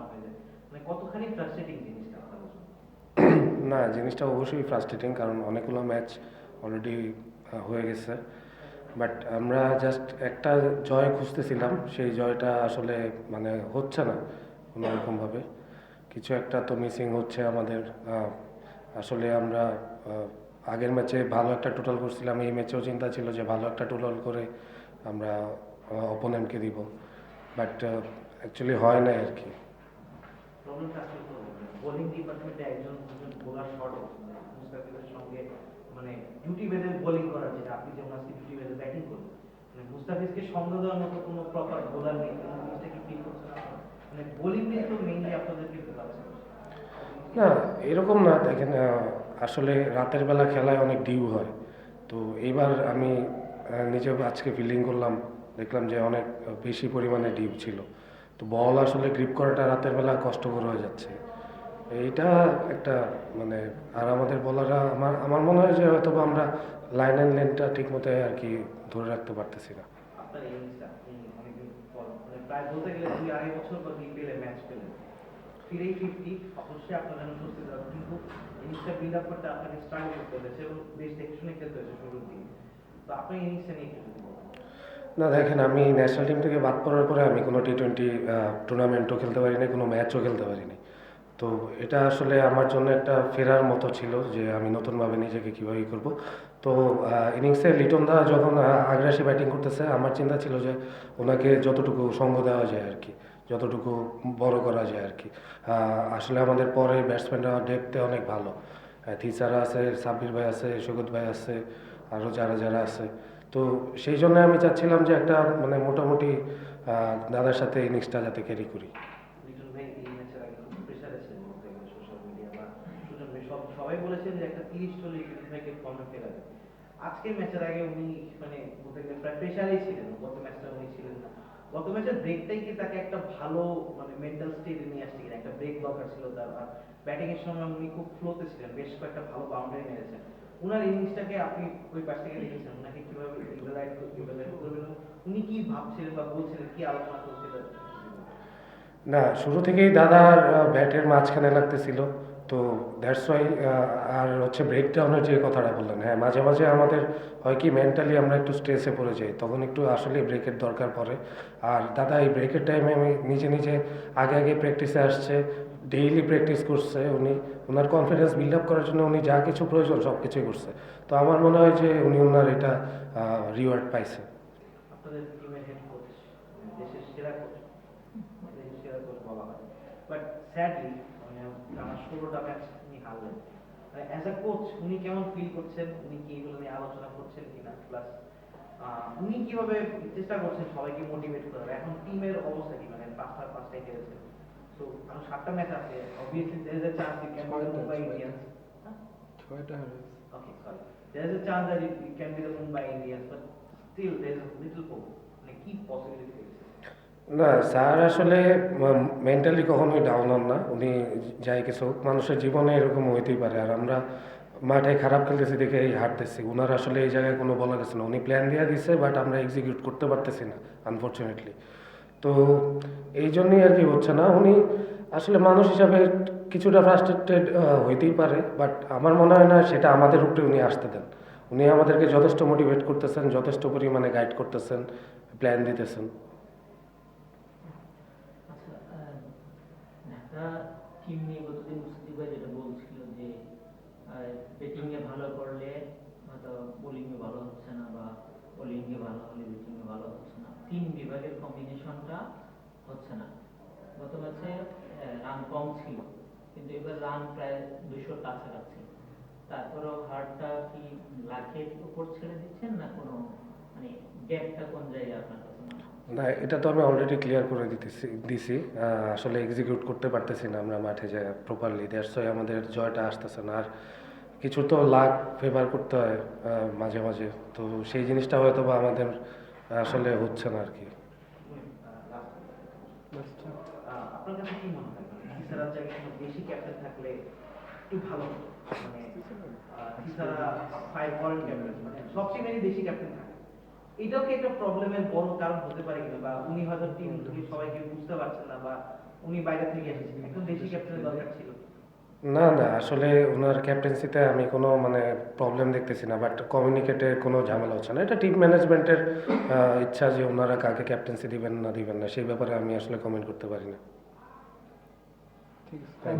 মানে না, জিনিসটা অবশ্যই ফ্রাস্ট্রেটিং কারণ অনেকগুলো ম্যাচ অলরেডি হয়ে গেছে। বাট আমরা জাস্ট একটা জয় খুঁজতেছিলাম, সেই জয়টা আসলে মানে হচ্ছে না কোনো রকমভাবে কিছু একটা তো মিসিং হচ্ছে আমাদের আসলে আমরা আগের ম্যাচে ভালো একটা টোটাল করছিলাম, এই ম্যাচেও চিন্তা ছিল যে ভালো একটা টোটাল করে আমরা অপোনেন্টকে দিব। বাট অ্যাকচুয়ালি হয় না আর কি। আসলে তো বোলিং ডিপার্টমেন্টে একজন, দুজন বোলার শর্ট মুস্তাফিজের সঙ্গে মানে ডিউটি বেঁধে বোলিং করার যেটা আপনি যেমন আজকে ডিউটি বেঁধে ব্যাটিং করলেন। মানে মুস্তাফিজকে সঙ্গ দেওয়ার মতো কোনো প্রপার বোলার নেই। এই জিনিসটা কি ফিল করছেন আপনারা? মানে বোলিং নিয়ে তো মেইনলি আপনাদেরকে ভোগাচ্ছে না, এরকম না, দেখেন আসলে রাতের বেলা খেলায় অনেক ডিউ হয়। তো এইবার আমি নিজেও আজকে ফিল্ডিং করলাম। দেখলাম যে অনেক বেশি পরিমাণে ডিউ ছিল। তো বল আসলে গ্রিপ করাটা রাতের বেলা কষ্টকর হয়ে যাচ্ছে। এইটা একটা মানে আর আমাদের বলাররা আমার আমার মনে হয় যে হয়তো আমরা লাইন অ্যান্ড লেনটা ঠিক মতো আর কি ধরে রাখতে পারতেছি না। আপনি মানে করতে আপনার ইনিংসটা নিয়ে। না, দেখেন, আমি ন্যাশনাল টিম থেকে বাদ পড়ার পরে আমি কোনো টি টোয়েন্টি টুর্নামেন্টও খেলতে পারিনি, কোনো ম্যাচও খেলতে পারিনি। তো এটা আসলে আমার জন্য একটা ফেরার মতো ছিল যে আমি নতুনভাবে নিজেকে কীভাবে করব। তো ইনিংসে লিটন দা যখন আগ্রাসী ব্যাটিং করতেছে, আমার চিন্তা ছিল যে ওনাকে যতটুকু সঙ্গ দেওয়া যায় আর কি, যতটুকু বড় করা যায় আর কি। আসলে আমাদের পরে ব্যাটসম্যানরা ডেপতে অনেক ভালো। থিসারা আছে, সাব্বির ভাই আছে, সৈকত ভাই আছে, আরও যারা যারা আছে। তো সেই জন্য আমি চাচ্ছিলাম যে একটা মানে মোটামুটি দাদার সাথে ইনিংসটা যাতে ক্যারি করি। ম্যাচের আগে উনি মানে ছিলেন, গত উনি ছিলেন না। গত ম্যাচের কি তাকে একটা ভালো মানে মেন্টাল নিয়ে আসছে একটা ব্রেক ছিল তার উনি খুব ছিলেন, বেশ ভালো বাউন্ডারি উনার ইনিংসটাকে আপনি ওই পাশ থেকে দেখেছেন? উনাকে কীভাবে ইভালুয়েট ইভালুয়েট করবেন? উনি কি ভাবছিলেন বা বলছিলেন, কি আলোচনা করছিলেন? না, শুরু থেকেই দাদার ব্যাটের মাঝখানে লাগতেছিল। তো দ্যাটস ওয়াই আর হচ্ছে ব্রেকডাউনের যে কথাটা বললেন হ্যাঁ মাঝে মাঝে আমাদের হয় কি মেন্টালি আমরা একটু স্ট্রেসে পড়ে যাই, তখন একটু আসলে ব্রেকের দরকার পড়ে। আর দাদা এই ব্রেকের টাইমে আমি নিজে নিজে আগে আগে প্র্যাকটিসে আসছে ডেইলি প্র্যাকটিস করছে, উনি ওনার কনফিডেন্স বিল্ড আপ করার জন্য উনি যা কিছু প্রয়োজন সব কিছুই করছে। তো আমার মনে হয় যে উনি ওনার এটা রিওয়ার্ড পাইছে। বাট মানে কোচ উনি কেমন ফিল করছেন? উনি এগুলো নিয়ে আলোচনা করছেন উনি কীভাবে চেষ্টা করছেন সবাইকে মোটিভেট করার? এখন টিমের অবস্থা কি? মানে পাঁচটা, পাঁচটায় খেলেছে তো সাতটা ম্যাচ আছে obviously there is chance can be Mumbai Indians ছয়টা মানে কি না স্যার আসলে মেন্টালি কখনোই ডাউন হন না। উনি যাই কিছু হোক, মানুষের জীবনে এরকম হইতেই পারে। আর আমরা মাঠে খারাপ খেলতেছি দেখে এই হারতেছি। ওনার আসলে এই জায়গায় কোনো বলা গেছে না। উনি প্ল্যান দিয়ে দিচ্ছে বাট আমরা এক্সিকিউট করতে পারতেছি না আনফর্চুনেটলি তো এই জন্যই আর কি হচ্ছে না। উনি আসলে মানুষ হিসাবে কিছুটা ফ্রাস্ট্রেটেড হইতেই পারে বাট আমার মনে হয় না সেটা আমাদের উপরে উনি আসতে দেন। উনি আমাদেরকে যথেষ্ট মোটিভেট করতেছেন, যথেষ্ট পরিমাণে গাইড করতেছেন প্ল্যান দিতেছেন। আচ্ছা যে ব্যাটিং ভালো করলে হয়তো বোলিং এ ভালো হচ্ছে না বা বোলিং এ ভালো হলে ব্যাটিং এ ভালো হচ্ছে না তিন বিভাগের কম্বিনেশনটা হচ্ছে না। গত ম্যাচে রান কম ছিল, কিন্তু এবার রান প্রায় দুশোর কাছাকাছি। তারপরেও হারটা কি লাখের উপর ছেড়ে দিচ্ছেন না কোনো মানে গ্যাপটা কোন জায়গায় আপনার? না, এটা তো আমি অলরেডি ক্লিয়ার করে দিতেছি, দিছি। আসলে এক্সিকিউট করতে পারতেছি না আমরা মাঠে যে প্রপারলি ওয়াই আমাদের জয়টা আসতেছে না। আর কিছু তো লাখ ফেভার করতে হয় মাঝে মাঝে। তো সেই জিনিসটা হয়তো বা আমাদের আসলে হচ্ছে না আর কি। মনে মানে। মানে এটাও কি একটা প্রবলেমের বড় কারণ হতে পারে কিনা? বা উনি হয়তো বুঝতে পারছেন না, বা উনি বাইরে থেকে এসেছেন। একদম দেশি ক্যাপ্টেনের দরকার ছিল। না না আসলে ওনার ক্যাপ্টেন্সিতে আমি কোনো মানে প্রবলেম দেখতেছি না বাট কমিউনিকেটে কোনো ঝামেলা হচ্ছে না। এটা টিম ম্যানেজমেন্টের ইচ্ছা যে ওনারা কাকে ক্যাপ্টেন্সি দিবেন না দিবেন না সেই ব্যাপারে আমি আসলে কমেন্ট করতে পারি না। ঠিক আছে।